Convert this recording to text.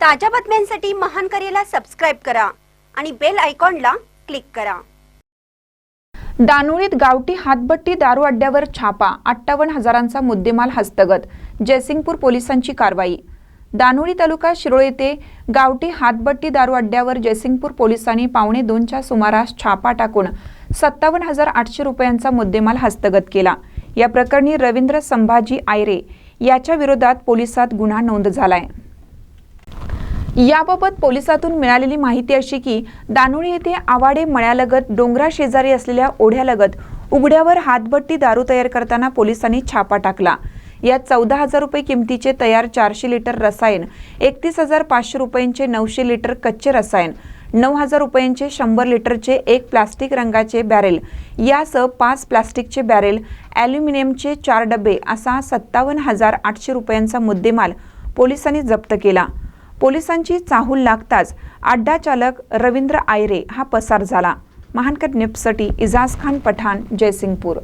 ताज्या बातम्यांसाठी महान करेला सबस्क्राईब करा आणि बेल आयकॉनला क्लिक करा. दानोळीत गावठी हातभट्टी दारू अड्ड्यावर छापा अठ्ठावन्न हजारांचा मुद्देमाल हस्तगत जयसिंगपूर पोलिसांची कारवाई. दानोळी तालुका शिरोळ येथे गावठी हातभट्टी दारू अड्ड्यावर जयसिंगपूर पोलिसांनी पावणे दोनच्या सुमारास छापा टाकून सत्तावन्न हजार आठशे रुपयांचा मुद्देमाल हस्तगत केला. या प्रकरणी रवींद्र संभाजी आयरे याच्या विरोधात पोलिसात गुन्हा नोंद झालाय. याबाबत पोलिसातून मिळालेली माहिती अशी की दानोळी येथे आवाडे मळ्यालगत डोंगरा शेजारी असलेल्या ओढ्यालगत उघड्यावर हातभट्टी दारू तयार करताना पोलिसांनी छापा टाकला. यात चौदा हजार रुपये किमतीचे तयार चारशे लिटर रसायन एकतीस हजार पाचशे रुपयांचे नऊशे लिटर कच्चे रसायन नऊ हजार रुपयांचे शंभर लिटरचे एक प्लास्टिक रंगाचे बॅरेल यासह पाच प्लास्टिकचे बॅरेल ॲल्युमिनियमचे चार डबे असा सत्तावन्न हजार आठशे रुपयांचा मुद्देमाल पोलिसांनी जप्त केला. पोलिसांची चाहूल लागताच अड्डा चालक रवींद्र आयरे हा पसार झाला. महानकर न्यूजसाठी इजाज खान पठाण जयसिंगपूर.